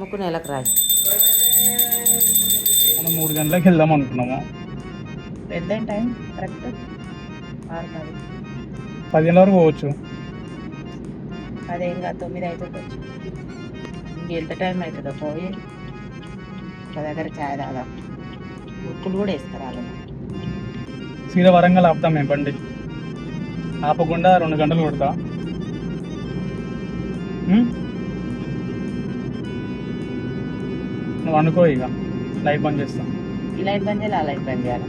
ముక్కు నెలకు రాయి. మనం మూడు గంటలకు వెళ్దాం అనుకున్నాము? పెద్ద టైం? కరెక్ట్. ఆరు పది పదిహేను వరకు పోవచ్చు. అదేం కాదు తొమ్మిది అవుతుంది వచ్చి ఎంత టైం అవుతుందో పోయి ఒక దగ్గర ఛాయ్ తాగా ముక్కులు కూడా వేస్తారు సీదా వరంగల్ ఆపుతాం మేము బండి. ఆపకుండా రెండు గంటలు కొడతా. నువ్వు అనుకో ఇక. లైట్ బంద్ చేస్తా. ఈ లైట్ బంద్ చేయాలి ఆ లైట్ బంద్ చేయాలి.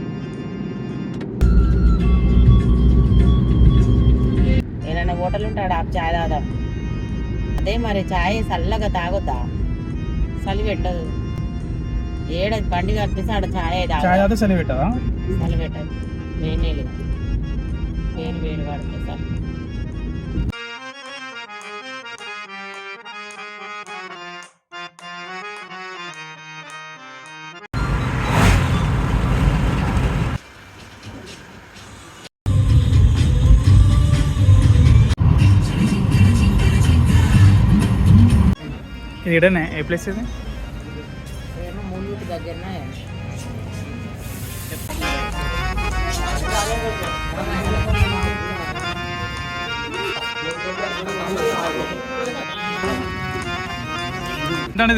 ఏదైనా హోటల్ ఉంటాడు ఆ ఛాయ్ తాగుదాం. అదే మరి ఛాయ్ చల్లగా తాగొద్దా? చలి పెట్టదు. ఏడ బండి కనిపిస్తే ఆడ చాయ్ తాగదు. అయితే చలి పెట్టదా? చలి పెట్టదు. వేడి నీళ్ళు. వేడి వేడి పడుతుంది ఇడనే ఏ? ప్లేస్ ఇది?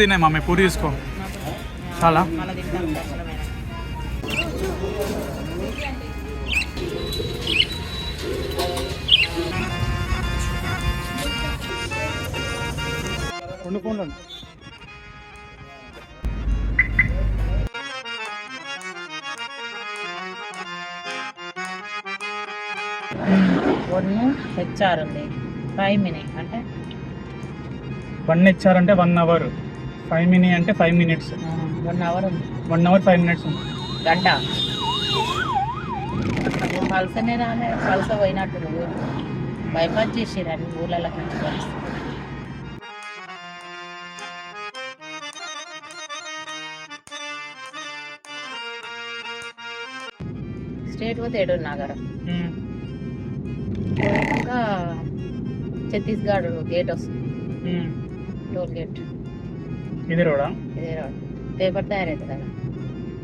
తినే మమ్మీ పూరి తీసుకో. చాలా. రెండు ఫోన్లు ఉన్నాయి. వన్ హెచ్ఆర్ ఉంది. ఫైవ్ మినిట్ అంటే? వన్ ఇచ్చారంటే వన్ అవర్ ఫైవ్ మినీ అంటే ఫైవ్ మినిట్స్ వన్ అవర్ ఉంది. వన్ అవర్ ఫైవ్ మినిట్స్ గంట. పల్సనే రాలే పల్స పోయినట్టు బైపాస్ చేసిరని ఊళ్ళకి నుంచి స్టేట్ పోతే ఏడు నగరం. పోయాక ఛత్తీస్గఢ్ గేట్ వస్తుంది. Toll gate. ఇది రోడా? ఇదే రోడ్. పేపర్ తయారవుతుంది కదా?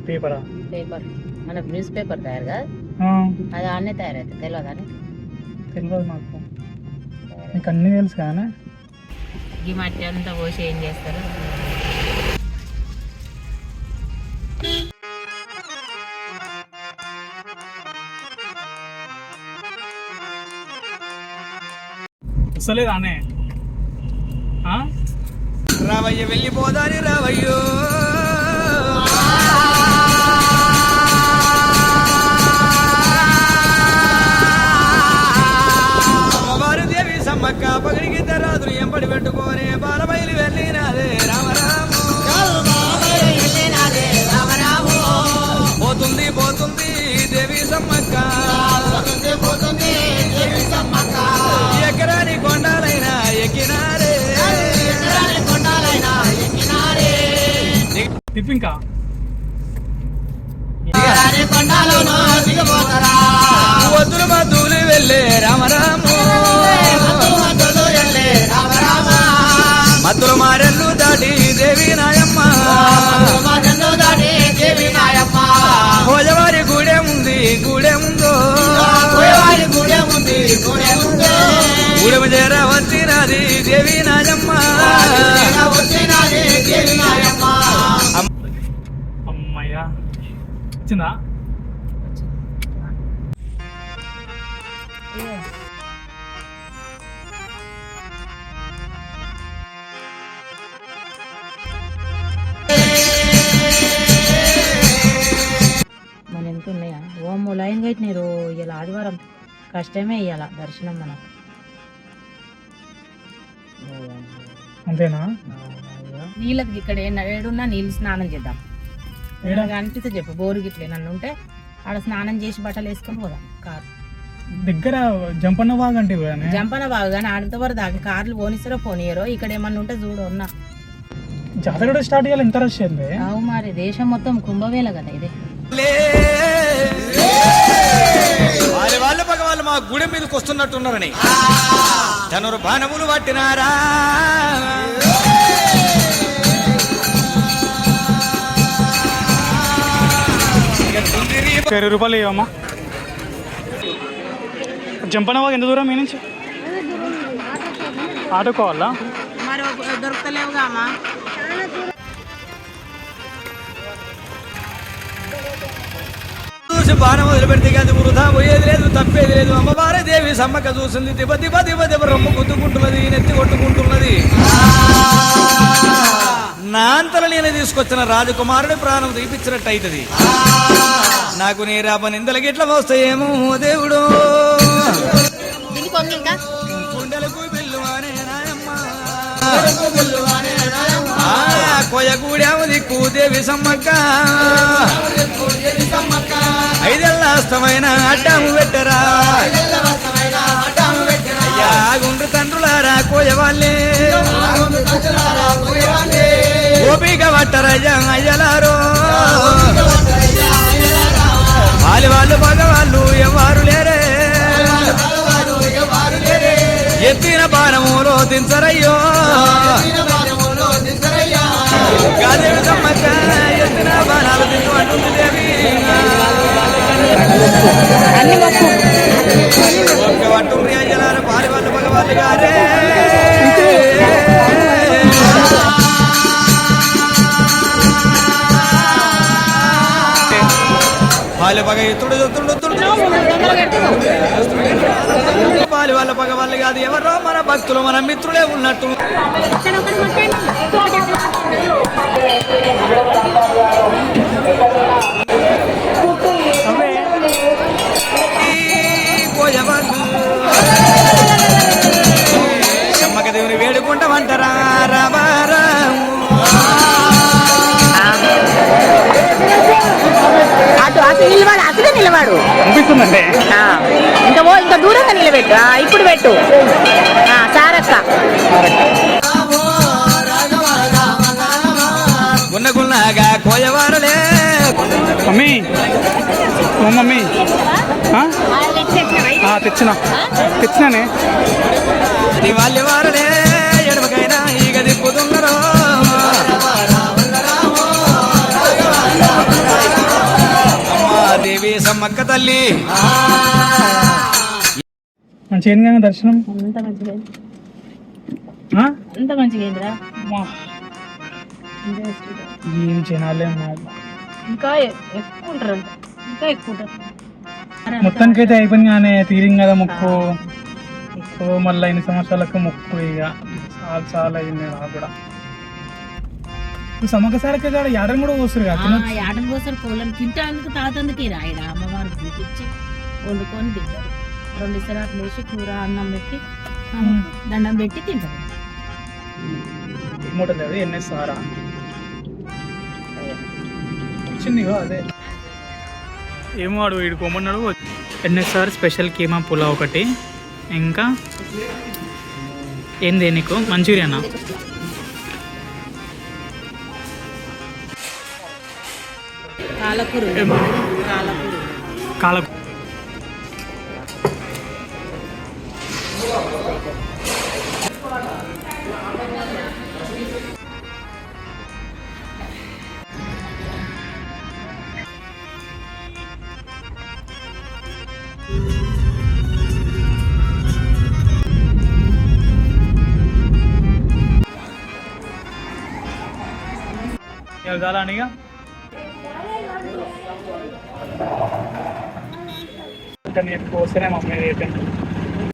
పేపరా? పేపర్. మన న్యూస్ పేపర్ తయారు కదా? అది ఆడనే తయారవుతుంది తెలియదు అని తెలియదు నాకు నీకు అన్నీ తెలుసు కానీ ఈ మట్టి అంతా పోసి ఏం చేస్తారు? వస్తలేదానే ఆ? రావయ్య వెళ్ళిపోదాని రావయ్యో తిప్పు ఇంకా. వద్దులు వెళ్ళే రామరాము మద్దులు మారెల్లు దాటి దేవి నాయమ్మ. భోజవారి గూడె ఉంది గూడె ఉందో గూడెము చేర వచ్చినది దేవి నాయమ్మ వచ్చిందా మన ఎంత ఉన్నాయా? ఓ లైన్ కట్టినారు ఇలా ఆదివారం. కష్టమే ఇయ్యాల దర్శనం మనం. అంతేనా? నీళ్ళకి ఇక్కడ ఏడున్నా నీళ్ళు స్నానం చేద్దాం. అనిపిస్తే చెప్పు బోరు గిట్లే నన్ను ఉంటే ఆడ స్నానం చేసి బట్టలు వేసుకొని పోదాం కార్. దగ్గర జంపన్న బాగా అంటే కానీ జంపన బాగా కానీ ఆడితో వరకు దాకా కార్లు పోనిస్తారో పోనీయరో ఇక్కడ ఏమన్నా ఉంటే చూడు ఉన్నా జాతర కూడా స్టార్ట్ చేయాలి ఎంత రష్ అయింది అవు మరి దేశం మొత్తం కుంభవేల కదా ఇదే. వాళ్ళ వాళ్ళు పగ వాళ్ళు మా గుడి మీదకి వస్తున్నట్టున్నారని. ధనురు బాణములు పట్టినారా ఇరవై రూపాయలు ఇవ్వమ్మా. జంపనవాగ్ ఎంత దూరం మీ నుంచి? ఆటో కావాలా మరి దొరుకుతలేవుగా అమ్మా. చూసి బాణం మొదలు పెడితే అది వృధా పోయేది లేదు తప్పేది లేదు. అమ్మవారి దేవి సమ్మక్క చూసింది. దిబ దిబ దిబ దిబ రొమ్ము గుద్దుకుంటున్నది నెత్తి కొట్టుకుంటున్నది. నా అంతలో నేను తీసుకొచ్చిన రాజకుమారుడి ప్రాణం తీపిచ్చినట్టు అవుతుంది నాకు నీ రాప నిందల గిట్ల వస్తాయేమో దేవుడు. గుండెలకు బిల్లువానే కొయ్యగూడెము దిక్కు దేవి సమ్మక్క. ఐదెల్ల అస్తమైన అడ్డాము పెట్టరా. గుండ్రు తండ్రులారా కోయవాళ్ళే. ఓపిక పట్టరయ్యా అయ్యలారో. వాళ్ళు వాళ్ళు మగవాళ్ళు ఎవరు లేరే? ఎత్తిన బాణములో దించరయ్యో. సమ్మక్క ఎత్తిన బాణాలు వాళ్ళ పగ ఎత్తుడు ఎత్తుడు ఎత్తుడు వాళ్ళ పగ వాళ్ళు కాదు ఎవరో మన భక్తులు మన మిత్రులే ఉన్నట్టు. ఆ, ఇంకా ఓ ఇంకా దూరంగా నిలబెట్టు. ఇప్పుడు పెట్టు. ఆ, సారక్క. కోయవారలే. మమ్మీ. ఓ మమ్మీ. ఆ? ఆ, తెచ్చిన. తెచ్చినానే. నీ సమ్మక్క తల్లి. దర్శనం. అంత మంచిగా ఆ? అంత మంచిగా అయిందిరా. అమ్మా, ఏం జనాలే. ఇంకా ఎక్కువ ఉంటారు. ఇంకా ఎక్కువ ఉంటారు. మొత్తానికైతే అయిపోయింది కానీ తీరింగ్ కదా ముక్కు. సో మళ్ళీ ఎన్ని సంవత్సరాలకు ముక్కు ఇక. చాలా చాలా అయింది నాకు కూడా. సమక సారక కాడ యాడని కూడా వస్తారు కదా. ఆటలు కోసారు కోళ్ళని తింటానికి తాతందుకే రాయడ అమ్మవారికి చూపించి వండుకొని తింటారు. రెండు ఇసరాట్లు వేసి కూర అన్నం పెట్టి దండం పెట్టి తింటారు. మూట లేదు ఎన్ఎస్ఆర్ వచ్చింది ఇగో అదే. ఏమో వాడు వీడు కొమ్మన్నాడు ఎన్ఎస్ఆర్ స్పెషల్ కీమా పులావ్ ఒకటి. ఇంకా? ఏంది నీకు? మంచూరియానా? కాలకూరు కాలకూరు కాల అనిగా కానీ ఎక్కువ వస్తేనే మమ్మీ అయిపోయింది